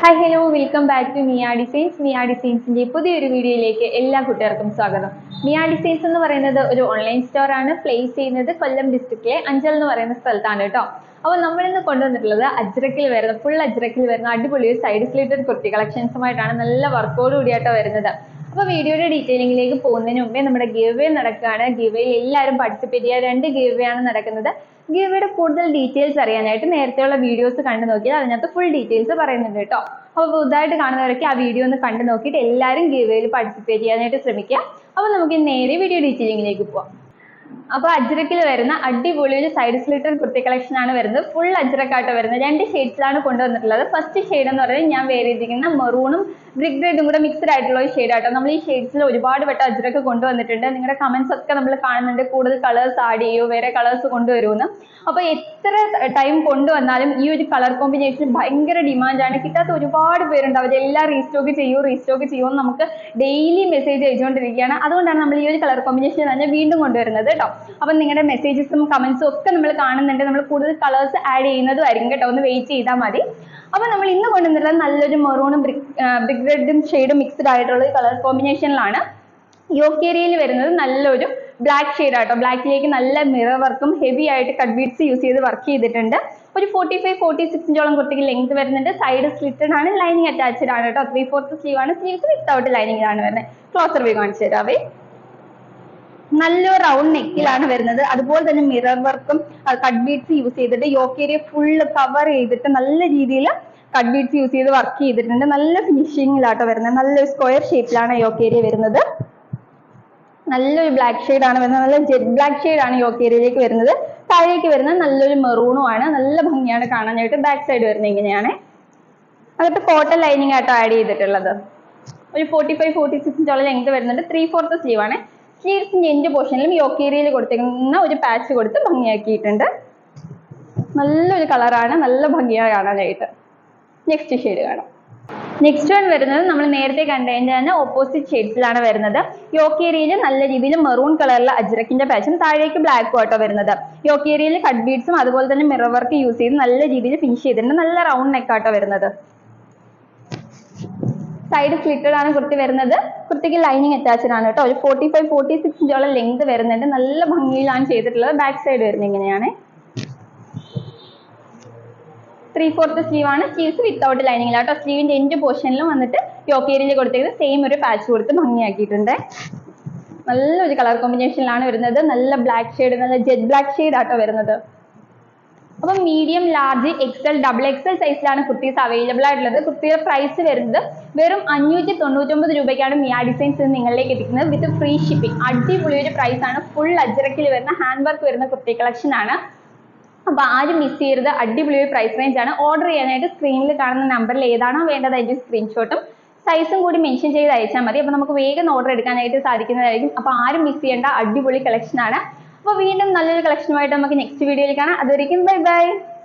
Hi hello welcome back to Mia designs Mia ഡിസൈൻസിന്റെ പുതിയൊരു വീഡിയോയിലേക്ക് എല്ലാ കുട്ടികൾക്കും സ്വാഗതം. മിയ ഡിസൈൻസ് എന്ന് പറയുന്നത് ഒരു ഓൺലൈൻ സ്റ്റോർ ആണ്. പ്ലേസ് ചെയ്യുന്നത് കൊല്ലം ഡിസ്ട്രിക്റ്റിലെ അഞ്ചൽ എന്ന് പറയുന്ന സ്ഥലത്താണ് കേട്ടോ. അപ്പോൾ നമ്മളിന്ന് കൊണ്ടുവന്നിട്ടുള്ളത് അജ്രക്കിൽ വരുന്ന ഫുൾ അജ്രക്കിൽ വരുന്ന അടിപൊളി സൈഡ് സ്ലീറ്റഡ് കുർത്തി കളക്ഷൻസുമായിട്ടാണ് നല്ല വർക്കോട് കൂടിയാട്ടോ വരുന്നത്. അപ്പോൾ വീഡിയോയുടെ ഡീറ്റെയിലിംഗിലേക്ക് പോകുന്നതിന് മുമ്പേ നമ്മുടെ ഗിവ് നടക്കുകയാണ്. ഗിവയിൽ എല്ലാവരും പാർട്ടിസിപ്പേറ്റ് ചെയ്യുക. രണ്ട് ഗിവ് ആണ് നടക്കുന്നത്. ഗിവയുടെ കൂടുതൽ ഡീറ്റെയിൽസ് അറിയാനായിട്ട് നേരത്തെയുള്ള വീഡിയോസ് കണ്ടു നോക്കിയാൽ അതിനകത്ത് ഫുൾ ഡീറ്റെയിൽസ് പറയുന്നുണ്ട് കേട്ടോ. അപ്പോൾ പുതുതായിട്ട് കാണുന്നവരൊക്കെ ആ വീഡിയോ ഒന്ന് കണ്ടു നോക്കിയിട്ട് എല്ലാവരും ഗിവയിൽ പാർട്ടിസിപ്പേറ്റ് ചെയ്യാനായിട്ട് ശ്രമിക്കുക. അപ്പോൾ നമുക്ക് നേരെ വീഡിയോ ഡീറ്റെയിലിംഗിലേക്ക് പോവാം. അപ്പോൾ അജ്രക്കിൽ വരുന്ന അടിപൊളി ഒരു സൈഡ് സ്ലിറ്റർ കുർത്തി കളക്ഷൻ ആണ് വരുന്നത്. ഫുൾ അജ്രക്കായിട്ട് വരുന്നത്. രണ്ട് ഷെയ്ഡ്സിലാണ് കൊണ്ടുവന്നിട്ടുള്ളത്. ഫസ്റ്റ് ഷെയ്ഡ് എന്ന് പറയുന്നത് ഞാൻ വേറെ ചെയ്തിരിക്കുന്ന മെറൂണും ബ്രിക് റെഡും കൂടെ മിക്സ്ഡ് ആയിട്ടുള്ള ഒരു ഷെയ്ഡ് ആട്ടോ. നമ്മൾ ഈ ഷെയ്ഡ്സിൽ ഒരുപാട് വട്ടം അജ്രക്ക് കൊണ്ടുവന്നിട്ടുണ്ട്. നിങ്ങളുടെ കമന്റ്സ് ഒക്കെ നമ്മൾ കാണുന്നുണ്ട്. കൂടുതൽ കളേഴ്സ് ആഡ് ചെയ്യോ വേറെ കളേഴ്സ് കൊണ്ടുവരുമെന്ന് അപ്പോൾ എത്ര ടൈം കൊണ്ടുവന്നാലും ഈ ഒരു കളർ കോമ്പിനേഷൻ ഭയങ്കര ഡിമാൻഡാണ് കിട്ടാത്ത ഒരുപാട് പേരുണ്ട് അവരെല്ലാം റീസ്റ്റോക്ക് ചെയ്യൂ റീസ്റ്റോക്ക് ചെയ്യുമോ എന്ന് നമുക്ക് ഡെയിലി മെസ്സേജ് അയച്ചുകൊണ്ടിരിക്കുകയാണ്. അതുകൊണ്ടാണ് നമ്മൾ ഈ ഒരു കളർ കോമ്പിനേഷൻ തന്നെ വീണ്ടും കൊണ്ടുവരുന്നത്. കേട്ടോ. അപ്പം നിങ്ങളുടെ മെസ്സേജസും കമന്റ്സും ഒക്കെ നമ്മൾ കാണുന്നുണ്ട്. നമ്മൾ കൂടുതൽ കളേഴ്സ് ആഡ് ചെയ്യുന്നതുമായിരിക്കും കേട്ടോ. ഒന്ന് വെയിറ്റ് ചെയ്താൽ മതി. അപ്പോൾ നമ്മൾ ഇന്ന് കൊണ്ടുവന്നിട്ടുള്ള നല്ലൊരു മെറൂണും ബിഗ് റെഡും ഷെയ്ഡും മിക്സ്ഡ് ആയിട്ടുള്ള ഒരു കളർ കോമ്പിനേഷനിലാണ് യോക്കേരിയയിൽ വരുന്നത് നല്ലൊരു ബ്ലാക്ക് ഷെയ്ഡ് ആട്ടോ. ബ്ലാക്കിലേക്ക് നല്ല മിറർ വർക്കും ഹെവി ആയിട്ട് കട്ട് ബീഡ്സ് യൂസ് ചെയ്ത് വർക്ക് ചെയ്തിട്ടുണ്ട്. ഒരു ഫോർട്ടി ഫൈവ് ഫോർട്ടി സിക്സ് ഇഞ്ചോളം കുർത്തിക്ക് ലെങ്ത് വരുന്നുണ്ട്. സൈഡ് സ്ലിറ്റഡ് ആണ് ലൈനിങ് അറ്റാച്ച്ഡ് ആണ് കേട്ടോ. ത്രീ ഫോർത്ത് സ്ലീവ് ആണ്. സ്ലീവ്സ് വിത്തൗട്ട് ലൈനിങ് ആണ് വരുന്നത്. ക്ലോസർ വി കാണിച്ചു തരാവേ. നല്ലൊരു റൗണ്ട് നെക്കിലാണ് വരുന്നത്. അതുപോലെ തന്നെ മിറർ വർക്കും കട്ട് യൂസ് ചെയ്തിട്ട് യോക്ക് ഏരിയ ഫുള്ള് കവർ ചെയ്തിട്ട് നല്ല രീതിയിൽ കട്ട് യൂസ് ചെയ്ത് വർക്ക് ചെയ്തിട്ടുണ്ട്. നല്ല ഫിനിഷിങ്ങിലാട്ടോ വരുന്നത്. നല്ലൊരു സ്ക്വയർ ഷേപ്പിലാണ് യോക്കേരിയ വരുന്നത്. നല്ലൊരു ബ്ലാക്ക് ഷെയ്ഡ് ആണ് വരുന്നത്. നല്ല ജെറ്റ് ബ്ലാക്ക് ഷെയ്ഡ് ആണ് യോക്കേരിയയിലേക്ക് വരുന്നത്. താഴേക്ക് വരുന്നത് നല്ലൊരു മെറൂണും ആണ്. നല്ല ഭംഗിയാണ് കാണാനായിട്ട് ബാക്ക് സൈഡ് വരുന്നത് ഇങ്ങനെയാണ്. അതിട്ട് കോട്ടൺ ലൈനിങ് ആട്ടോ ആഡ് ചെയ്തിട്ടുള്ളത്. ഒരു ഫോർട്ടി ഫൈവ് ഫോർട്ടി സിക്സ് ഇഞ്ചോളം ലെങ്ത് വരുന്നുണ്ട്. ത്രീ ഫോർത്ത് സ്ലീവ് ആണ്. സ്ലീവ്സിന്റെ എൻഡ് പോർഷനിലും യോക്കീരിയിൽ കൊടുത്തിരിക്കുന്ന ഒരു പാച്ച് കൊടുത്ത് ഭംഗിയാക്കിയിട്ടുണ്ട്. നല്ലൊരു കളറാണ് നല്ല ഭംഗിയാണ് കാണാനായിട്ട്. നെക്സ്റ്റ് ഷെയ്ഡ് കാണാം. നെക്സ്റ്റ് വൺ വരുന്നത് നമ്മൾ നേരത്തെ കണ്ടതിന്റെ തന്നെ ഓപ്പോസിറ്റ് ഷെയ്ഡ്സിലാണ് വരുന്നത്. യോക്ക് ഏരിയയിൽ നല്ല രീതിയിൽ മെറൂൺ കളറിലെ അജ്രക്കിന്റെ പാച്ചും താഴേക്ക് ബ്ലാക്ക് ആട്ടോ വരുന്നത്. യോക്ക് ഏരിയയിൽ കട്ട് ബീഡ്സും അതുപോലെ തന്നെ മിറർ വർക്ക് യൂസ് ചെയ്ത് നല്ല രീതിയിൽ ഫിനിഷ് ചെയ്തിട്ടുണ്ട്. നല്ല റൗണ്ട് നെക്കാട്ടോ വരുന്നത്. സൈഡ് സ്ലിറ്റഡ് ആണ് കുർത്തി വരുന്നത്. കുർത്തിക്ക് ലൈനിങ് അറ്റാച്ച്ഡ് ആണ് കേട്ടോ. ഒരു ഫോർട്ടി ഫൈവ് ഫോർട്ടി സിക്സ് ഇഞ്ചോളം ലെങ്ത് വരുന്നുണ്ട്. നല്ല ഭംഗിയിലാണ് ചെയ്തിട്ടുള്ളത്. ബാക്ക് സൈഡ് വരുന്നത് ഇങ്ങനെയാണ്. ത്രീ ഫോർത്ത് സ്ലീവ് ആണ്. സ്ലീവ്സ് വിത്തൗട്ട് ലൈനിങ് കേട്ടോ സ്ലീവിന്റെ എൻഡ് പോർഷനിലും വന്നിട്ട് യോക്കേരിയിൽ കൊടുത്തിരിക്കുന്നത് സെയിം ഒരു പാച്ച് കൊടുത്ത് ഭംഗിയാക്കിയിട്ടുണ്ട്. നല്ലൊരു കളർ കോമ്പിനേഷനിലാണ് വരുന്നത്. നല്ല ബ്ലാക്ക് ഷെയ്ഡ് നല്ല ജെറ്റ് ബ്ലാക്ക് ഷെയ്ഡ് ആട്ടോ വരുന്നത്. അപ്പം medium large XL double XL സൈസിലാണ് കുർത്തീസ് അവൈലബിൾ ആയിട്ടുള്ളത്. കുർത്തിയുടെ പ്രൈസ് വരുന്നത് വെറും അഞ്ഞൂറ്റി തൊണ്ണൂറ്റൊമ്പത് രൂപയ്ക്കാണ് മിയ ഡിസൈൻസ് നിങ്ങളിലേക്ക് എത്തിക്കുന്നത്. വിത്ത് ഫ്രീ ഷിപ്പിംഗ് അടിപൊളി ഒരു പ്രൈസ് ആണ്. ഫുൾ അജറക്കിൽ വരുന്ന ഹാൻഡ് വർക്ക് വരുന്ന കുർത്തി കളക്ഷൻ ആണ്. അപ്പോൾ ആരും മിസ് ചെയ്യരുത്. അടിപൊളി ഒരു പ്രൈസ് റേഞ്ച് ആണ്. ഓർഡർ ചെയ്യാനായിട്ട് സ്ക്രീനിൽ കാണുന്ന നമ്പറിൽ ഏതാണോ വേണ്ടത് അതിന്റെ സ്ക്രീൻഷോട്ടും സൈസും കൂടി മെൻഷൻ ചെയ്ത് അയച്ചാൽ മതി. അപ്പോൾ നമുക്ക് വേഗം ഓർഡർ എടുക്കാനായിട്ട് സാധിക്കുന്നതായിരിക്കും. അപ്പോൾ ആരും മിസ് ചെയ്യേണ്ട അടിപൊളി കളക്ഷൻ ആണ്. അപ്പോൾ വീണ്ടും നല്ലൊരു കളക്ഷനുമായിട്ട് നമുക്ക് നെക്സ്റ്റ് വീഡിയോയിൽ കാണാം. അതുവരെയും ബൈ ബൈ